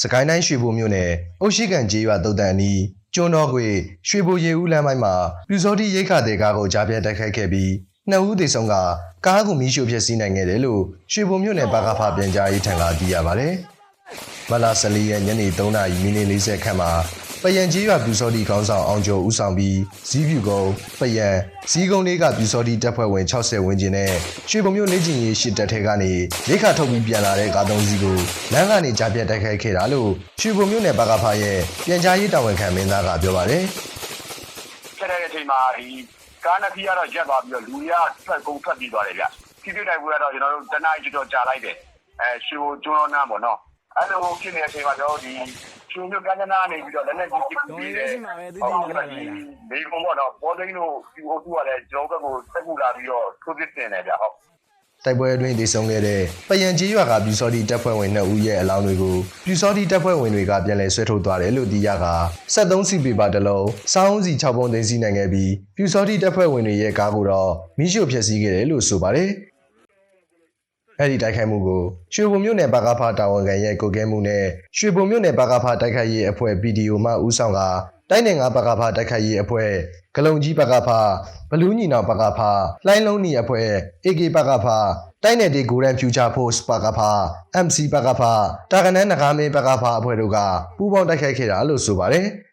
စကိုင်းတိုင်းရွှေဘိုမြို့နယ်အုတ်ရှိကန်ကျေးရွာတုတ်တန်အနီးကျွန်းတော်ခွေရွှေဘိုရေဦးလမ်းပိုင်းမှာပြူစောတိရိတ်ခါတဲ့ကားကိုကြားပြတ်တိုက်ခိုက်ခဲ့ပြီးနှစ်ဦးသေဆုံးကကားကိုမီးရှို့ဖျက်ဆီးနိုင်ခဲ့တယ်လို့ရွှေဘိုမြို့နယ်ပါကဖပြန်ကြားရေးထံကသိရပါတယ်။မလာ14ရက်ညနေ3:40မိနစ်40ခန့်မှာ ပယံကြီးရွာပြူစောတိခေါင်းဆောင်အောင်ကျော်ဦးဆောင်ပြီးဇီးပြူကုန်းပယံဇီးကုန်းလေးကပြူစောတိတပ်ဖွဲ့ဝင်60ဝန်းကျင်နဲ့ရွှေဘုံမြို့နေကျင်ရေးရှစ်တပ်ထဲကနေရိခါထုတ်ပြီးပြန်လာတဲ့ကားသုံးစီးကိုလမ်းကနေကြားပြတ်တိုက်ခိုက်ခဲ့တာလို့ရွှေဘုံမြို့နယ်ပါကဖရဲ့ပြန်ကြားရေးတာဝန်ခံမင်းသားကပြောပါတယ်ဆက်တဲ့အချိန်မှာဒီကားနှစ်စီးကတော့ရက်သွားပြီးတော့လူရထွက်ကုန်ထွက်ပြီးသွားတယ်ဗျဖြစ်ဖြစ်တိုက်ပွဲကတော့ကျွန်တော်တို့တနအီကျော်ကြာလိုက်တယ်အဲရှိုးကျွန်းတော်နားပေါ့နော်အဲ့လိုဖြစ်နေတဲ့အချိန်မှာကျွန်တော်တို့ဒီ ရှင်မြို့ကန်းနာနေပြီးတော့လည်းလည်းကြီးကြီးပြီးတယ်ဒီကုန်းပေါ့နော်ပေါ်သိန်းတို့ဒီအုပ်စုကလည်းကျွန်တော်ဘက်ကိုတက်ကူလာပြီးတော့ထိုးစစ်တင်တယ်ဗျဟုတ်တိုက်ပွဲအတွင်းဒေဆုံးခဲ့တဲ့ပယံကြီးရွာကပြူစောတိတပ်ဖွဲ့ဝင်2ဦးရဲ့အလောင်းတွေကိုပြူစောတိတပ်ဖွဲ့ဝင်တွေကပြန်လည်ဆွဲထုတ်သွားတယ်လို့သိရက73စီပေပါတစ်လုံးစောင်းစီ6ပုံသိမ်းဆည်းနိုင်ခဲ့ပြီးပြူစောတိတပ်ဖွဲ့ဝင်တွေရဲ့ကားကိုတော့မိရှို့ဖျက်ဆီးခဲ့တယ်လို့ဆိုပါတယ် အဲ့ဒီတိုက်ခိုက်မှုကိုရွှေဘုံမြို့နယ်ပါကဖတာဝန်ခံရဲ့ကိုကဲမှုနဲ့ရွှေဘုံမြို့နယ်ပါကဖတိုက်ခိုက်ရေးအဖွဲ့ PDO မှဦးဆောင်ကတိုင်းနယ်ငါပါကဖတိုက်ခိုက်ရေးအဖွဲ့ဂလုံကြီးပါကဖဘလူးညီနောင်ပါကဖလှိုင်းလုံးညီအဖွဲ့ AK ပါကဖတိုင်းနယ်ဒီဂိုရန်ဖျူချာဖို့စ်ပါကဖ MC ပါကဖတာကနန်းနဂါမေပါကဖအဖွဲ့တို့ကပူးပေါင်းတိုက်ခိုက်ခဲ့တာလို့ဆိုပါတယ်။